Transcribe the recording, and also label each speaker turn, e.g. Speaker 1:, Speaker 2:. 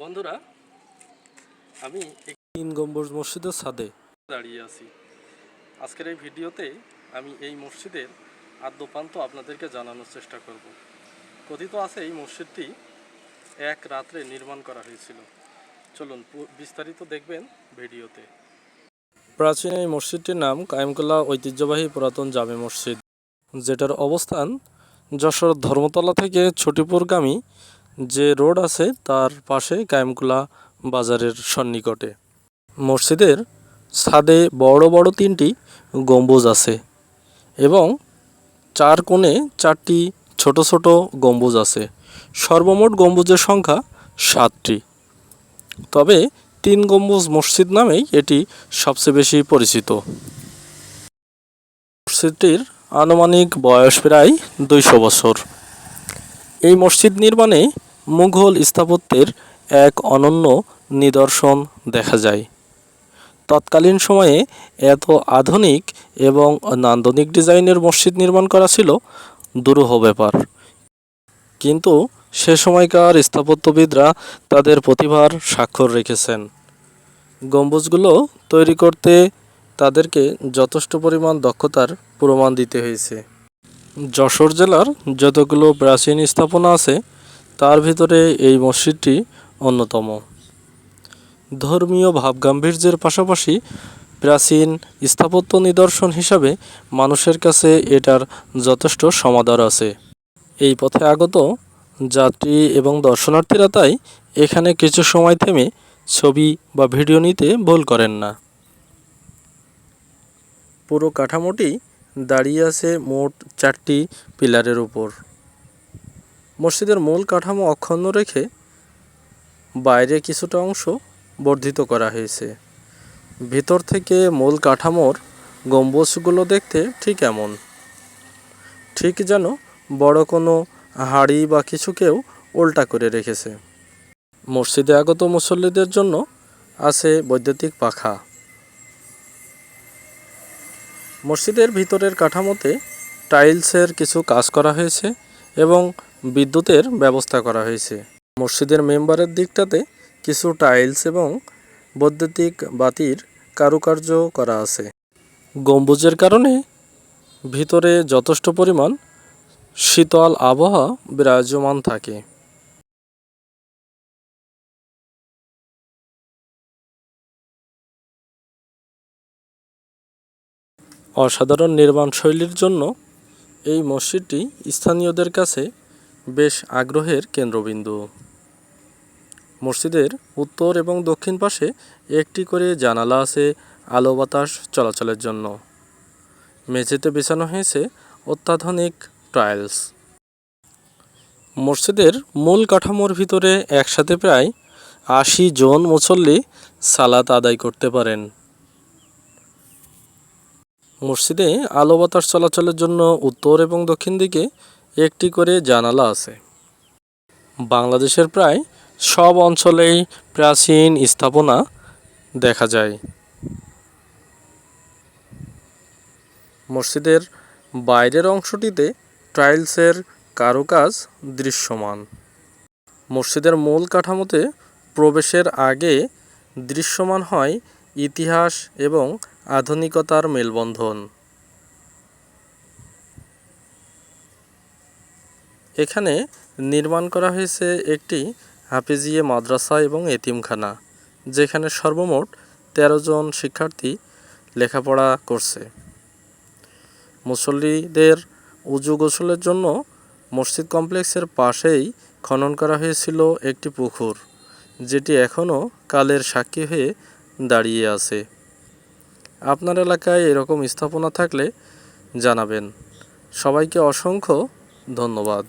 Speaker 1: বন্ধুরা আমি
Speaker 2: তিন গম্বুজ মসজিদের ছাদে
Speaker 1: দাঁড়িয়ে আছি। আজকের এই ভিডিওতে আমি এই মসজিদের আদ্যপান্ত আপনাদেরকে জানানোর চেষ্টা করব। কথিত আছে এই মসজিদটি এক রাত্রে নির্মাণ করা হয়েছিল। চলুন বিস্তারিত দেখবেন ভিডিওতে।
Speaker 2: প্রাচীন এই মসজিদটির নাম কায়েমকলা ঐতিহ্যবাহী পুরাতন জামে মসজিদ যেটার অবস্থান যশোর ধর্মতলা থেকে ছটিপুরগামী যে রোড আছে তার পাশে কায়েমকুলা বাজারের সন্নিকটে। মসজিদের ছাদে বড় বড় তিনটি গম্বুজ আছে এবং চার কোণে চারটি ছোট ছোট গম্বুজ আছে। সর্বমোট গম্বুজের সংখ্যা সাতটি। তবে তিন গম্বুজ মসজিদ নামেই এটি সবচেয়ে বেশি পরিচিত। মসজিদটির আনুমানিক বয়স প্রায় দুইশো বছর। এই মসজিদ নির্মাণে মুঘল স্থাপত্যের এক অনন্য নিদর্শন দেখা যায়। তৎকালীন সময়ে এত আধুনিক এবং নান্দনিক ডিজাইনের মসজিদ নির্মাণ করা ছিল দুরূহ ব্যাপার। কিন্তু সে সময়কার স্থাপত্যবিদরা তাদের প্রতিভার স্বাক্ষর রেখেছেন। গম্বুজগুলো তৈরি করতে তাদেরকে যথেষ্ট পরিমাণ দক্ষতার প্রমাণ দিতে হয়েছে। যশোর জেলার যতগুলো প্রাচীন স্থাপনা আছে তার ভিতরে এই মসজিদটি অন্যতম। ধর্মীয় ভাবগাম্ভীর্যের পাশাপাশি প্রাচীন স্থাপত্য নিদর্শন হিসাবে মানুষের কাছে এটার যথেষ্ট সমাদর আছে। এই পথে আগত যাত্রী এবং দর্শনার্থীরা তাই এখানে কিছু সময় থেমে ছবি বা ভিডিও নিতে ভুল করেন না। পুরো কাঠামোটি দাঁড়িয়ে আছে মোট চারটি পিলারের উপর। মসজিদের মূল কাঠামো অক্ষুণ্ণ রেখে বাইরে কিছুটা অংশ বর্ধিত করা হয়েছে। ভিতর থেকে মূল কাঠামোর গম্বুজগুলো দেখতে ঠিক এমন। ঠিক যেন বড় কোনো হাড়ি বা কিছুকেও উল্টা করে রেখেছে। মসজিদে আগত মুসল্লিদের জন্য আছে বৈদ্যুতিক পাখা। মসজিদের ভিতরের কাঠামোতে টাইলসের কিছু কাজ করা হয়েছে এবং বিদ্যুতের ব্যবস্থা করা হয়েছে। মসজিদের মেম্বারের দিকটাতে কিছু টাইলস এবং বৈদ্যুতিক বাতির কারুকার্য করা আছে। গম্বুজের কারণে ভিতরে যথেষ্ট পরিমাণ শীতল আবহাওয়া বিরাজমান থাকে। অসাধারণ নির্মাণ শৈলীর জন্য এই মসজিদটি স্থানীয়দের কাছে বেশ আগ্রহের কেন্দ্রবিন্দু। মসজিদের উত্তর এবং দক্ষিণ পাশে একটি করে জানালা আছে আলো বাতাস চলাচলের জন্য। মেঝেতে বিছানো হয়েছে অত্যাধুনিক টাইলস। মসজিদের মূল কাঠামোর ভিতরে একসাথে প্রায় আশি জন মুসল্লি সালাত আদায় করতে পারেন। মসজিদে আলো বাতাস চলাচলের জন্য উত্তর এবং দক্ষিণ দিকে একটি করে জানালা আছে। বাংলাদেশের প্রায় সব অঞ্চলেই প্রাচীন স্থাপনা দেখা যায়। মসজিদের বাইরের অংশটিতে টাইলসের কারুকাজ দৃশ্যমান। মসজিদের মূল কাঠামোতে প্রবেশের আগে দৃশ্যমান হয় ইতিহাস এবং আধুনিকতার মেলবন্ধন। এখানে নির্মাণ করা হয়েছে একটি হাফিজিয়ে মাদ্রাসা এবং এতিমখানা, যেখানে সর্বমোট তেরো জন শিক্ষার্থী লেখাপড়া করছে। মুসল্লিদের উজু গোসলের জন্য মসজিদ কমপ্লেক্সের পাশেই খনন করা হয়েছিল একটি পুকুর, যেটি এখনও কালের সাক্ষী হয়ে দাঁড়িয়ে আছে। আপনার এলাকায় এরকম স্থাপনা থাকলে জানাবেন। সবাইকে অসংখ্য ধন্যবাদ।